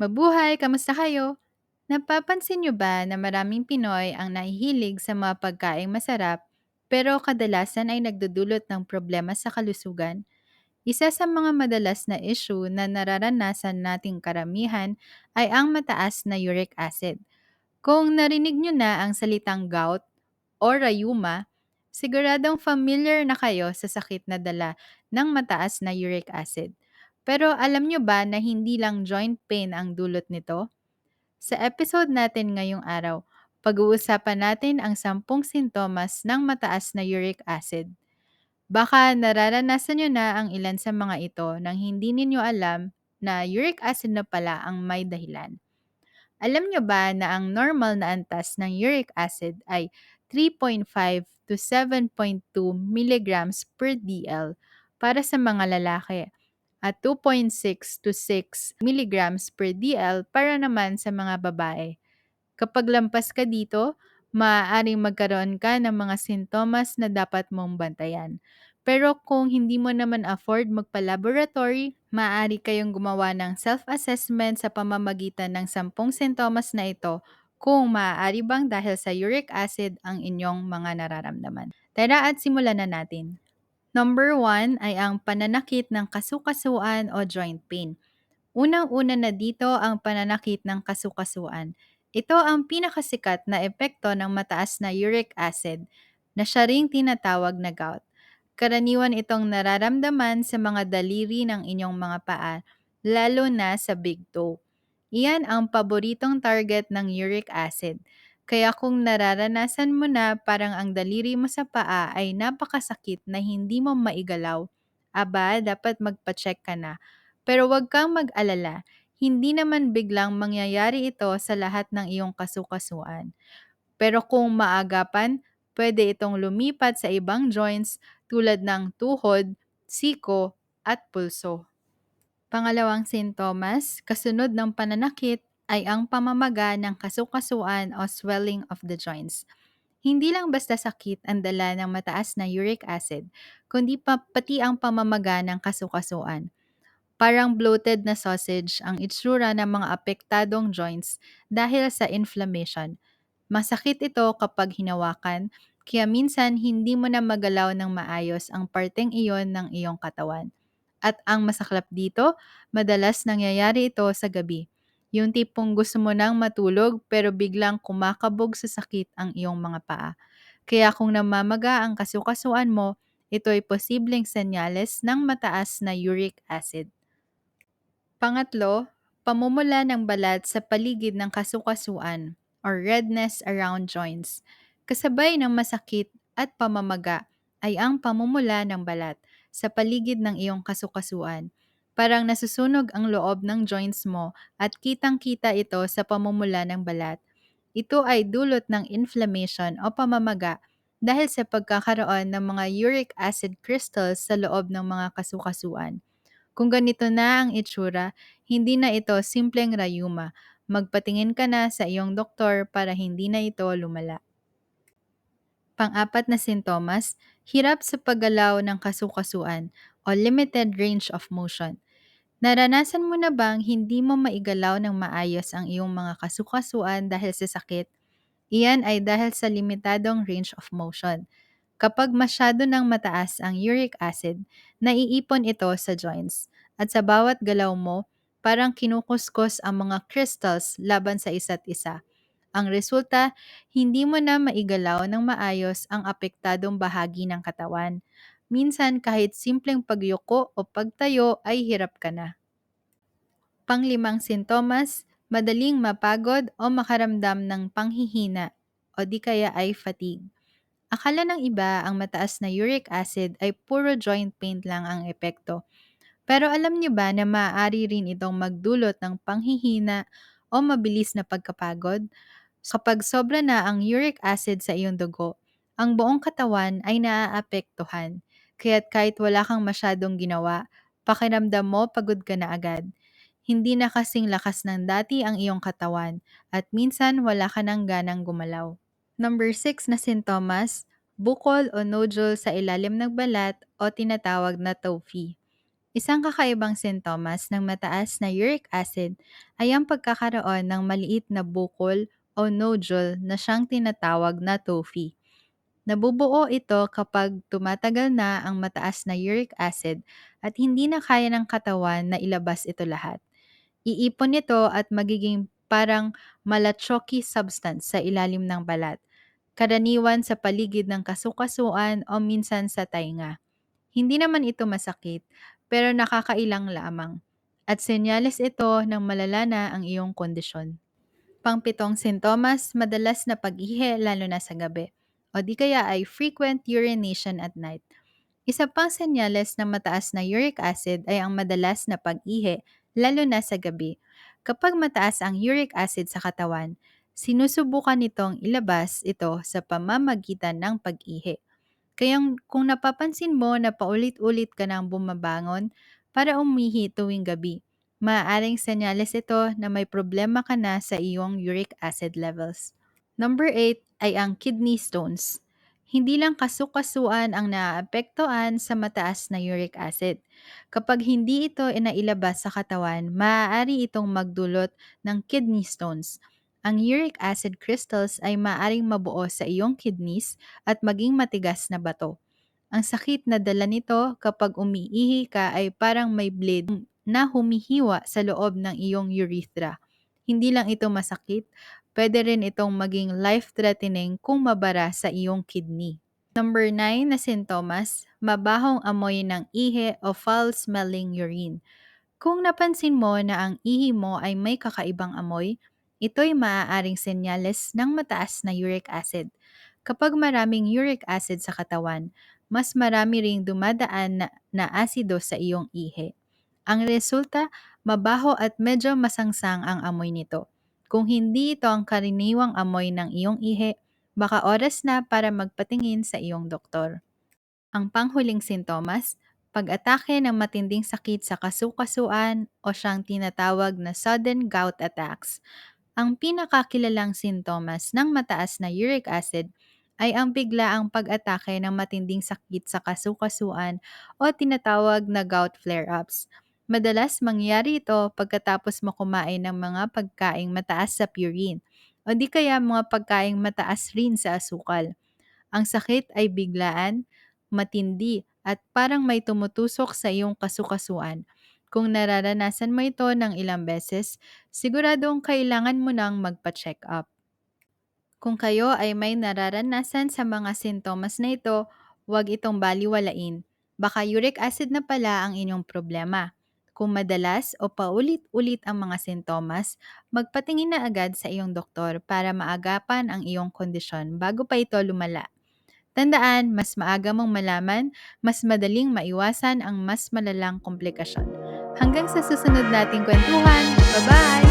Mabuhay! Kamusta kayo? Napapansin niyo ba na maraming Pinoy ang nahihilig sa mga pagkaing masarap pero kadalasan ay nagdudulot ng problema sa kalusugan? Isa sa mga madalas na issue na nararanasan nating karamihan ay ang mataas na uric acid. Kung narinig niyo na ang salitang gout o rayuma, siguradong familiar na kayo sa sakit na dala ng mataas na uric acid. Pero alam niyo ba na hindi lang joint pain ang dulot nito? Sa episode natin ngayong araw, pag-uusapan natin ang sampung sintomas ng mataas na uric acid. Baka nararanasan nyo na ang ilan sa mga ito nang hindi ninyo alam na uric acid na pala ang may dahilan. Alam nyo ba na ang normal na antas ng uric acid ay 3.5 to 7.2 mg per DL para sa mga lalaki at 2.6 to 6 mg per DL para naman sa mga babae. Kapag lampas ka dito, maaaring magkaroon ka ng mga sintomas na dapat mong bantayan. Pero kung hindi mo naman afford magpa-laboratory, maaari kayong gumawa ng self-assessment sa pamamagitan ng sampung sintomas na ito kung maaari bang dahil sa uric acid ang inyong mga nararamdaman. Tara at simulan na natin. Number 1 ay ang pananakit ng kasukasuan o joint pain. Unang-una na dito ang pananakit ng kasukasuan. Ito ang pinakasikat na epekto ng mataas na uric acid na siya ring tinatawag na gout. Karaniwan itong nararamdaman sa mga daliri ng inyong mga paa, lalo na sa big toe. Iyan ang paboritong target ng uric acid. Kaya kung nararanasan mo na parang ang daliri mo sa paa ay napakasakit na hindi mo maigalaw, aba, dapat magpa-check ka na. Pero huwag kang mag-alala, hindi naman biglang mangyayari ito sa lahat ng iyong kasukasuan. Pero kung maagapan, pwede itong lumipat sa ibang joints tulad ng tuhod, siko, at pulso. Pangalawang sintomas, kasunod ng pananakit, ay ang pamamaga ng kasukasuan o swelling of the joints. Hindi lang basta sakit ang dala ng mataas na uric acid, kundi pa pati ang pamamaga ng kasukasuan. Parang bloated na sausage ang itsura ng mga apektadong joints dahil sa inflammation. Masakit ito kapag hinawakan, kaya minsan hindi mo na magalaw ng maayos ang parteng iyon ng iyong katawan. At ang masaklap dito, madalas nangyayari ito sa gabi. Yung tipong gusto mo nang matulog pero biglang kumakabog sa sakit ang iyong mga paa. Kaya kung namamaga ang kasukasuan mo, ito ay posibleng senyales ng mataas na uric acid. Pangatlo, pamumula ng balat sa paligid ng kasukasuan or redness around joints. Kasabay ng masakit at pamamaga ay ang pamumula ng balat sa paligid ng iyong kasukasuan. Parang nasusunog ang loob ng joints mo at kitang-kita ito sa pamumula ng balat. Ito ay dulot ng inflammation o pamamaga dahil sa pagkakaroon ng mga uric acid crystals sa loob ng mga kasukasuan. Kung ganito na ang itsura, hindi na ito simpleng rayuma. Magpatingin ka na sa iyong doktor para hindi na ito lumala. Pang-apat na sintomas, hirap sa paggalaw ng kasukasuan o limited range of motion. Naranasan mo na bang hindi mo maigalaw ng maayos ang iyong mga kasukasuan dahil sa sakit? Iyan ay dahil sa limitadong range of motion. Kapag masyado nang mataas ang uric acid, naiipon ito sa joints. At sa bawat galaw mo, parang kinukuskus ang mga crystals laban sa isa't isa. Ang resulta, hindi mo na maigalaw ng maayos ang apektadong bahagi ng katawan. Minsan kahit simpleng pagyuko o pagtayo ay hirap ka na. Panglimang sintomas, madaling mapagod o makaramdam ng panghihina o di kaya ay fatigue. Akala ng iba ang mataas na uric acid ay puro joint pain lang ang epekto. Pero alam niyo ba na maaari rin itong magdulot ng panghihina o mabilis na pagkapagod? Kapag sobra na ang uric acid sa iyong dugo, ang buong katawan ay naaapektuhan. Kaya't kahit wala kang masyadong ginawa, pakiramdam mo pagod ka na agad. Hindi na kasing lakas ng dati ang iyong katawan at minsan wala ka nang ganang gumalaw. Number 6 na sintomas, bukol o nodule sa ilalim ng balat o tinatawag na tophi. Isang kakaibang sintomas ng mataas na uric acid ay ang pagkakaroon ng maliit na bukol o nodule na siyang tinatawag na tophi. Nabubuo ito kapag tumatagal na ang mataas na uric acid at hindi na kaya ng katawan na ilabas ito lahat. Iipon ito at magiging parang malachoky substance sa ilalim ng balat, karaniwan sa paligid ng kasukasuan o minsan sa tainga. Hindi naman ito masakit, pero nakakailang lamang. At senyales ito ng malala na ang iyong kondisyon. Pangpitong sintomas, madalas na pag-ihi lalo na sa gabi. O di kaya ay frequent urination at night. Isa pang senyales ng mataas na uric acid ay ang madalas na pag-ihi lalo na sa gabi. Kapag mataas ang uric acid sa katawan, sinusubukan nitong ilabas ito sa pamamagitan ng pag-ihi. Kaya kung napapansin mo na paulit-ulit ka nang bumabangon para umihi tuwing gabi, maaaring senyales ito na may problema ka na sa iyong uric acid levels. Number 8 ay ang kidney stones. Hindi lang kasukasuan ang naaapektuhan sa mataas na uric acid. Kapag hindi ito inailabas sa katawan, maaari itong magdulot ng kidney stones. Ang uric acid crystals ay maaaring mabuo sa iyong kidneys at maging matigas na bato. Ang sakit na dala nito kapag umiihi ka ay parang may blade na humihiwa sa loob ng iyong urethra. Hindi lang ito masakit, pwede rin itong maging life-threatening kung mabara sa iyong kidney. Number 9 na sintomas, mabahong amoy ng ihi o foul-smelling urine. Kung napansin mo na ang ihi mo ay may kakaibang amoy, ito'y maaaring senyales ng mataas na uric acid. Kapag maraming uric acid sa katawan, mas marami ring dumadaan na, na asido sa iyong ihi. Ang resulta, mabaho at medyo masangsang ang amoy nito. Kung hindi ito ang karaniwang amoy ng iyong ihi, baka oras na para magpatingin sa iyong doktor. Ang panghuling sintomas, pag-atake ng matinding sakit sa kasukasuan o siyang tinatawag na sudden gout attacks. Ang pinakakilalang sintomas ng mataas na uric acid ay ang biglaang pag-atake ng matinding sakit sa kasukasuan o tinatawag na gout flare-ups. Madalas mangyari ito pagkatapos mo kumain ng mga pagkaing mataas sa purine o di kaya mga pagkaing mataas rin sa asukal. Ang sakit ay biglaan, matindi at parang may tumutusok sa iyong kasukasuan. Kung nararanasan mo ito ng ilang beses, siguradong kailangan mo nang magpa-check up. Kung kayo ay may nararanasan sa mga sintomas na ito, huwag itong baliwalain. Baka uric acid na pala ang inyong problema. Kung madalas o paulit-ulit ang mga sintomas, magpatingin na agad sa iyong doktor para maagapan ang iyong kondisyon bago pa ito lumala. Tandaan, mas maaga mong malaman, mas madaling maiwasan ang mas malalang komplikasyon. Hanggang sa susunod nating kwentuhan. Bye-bye!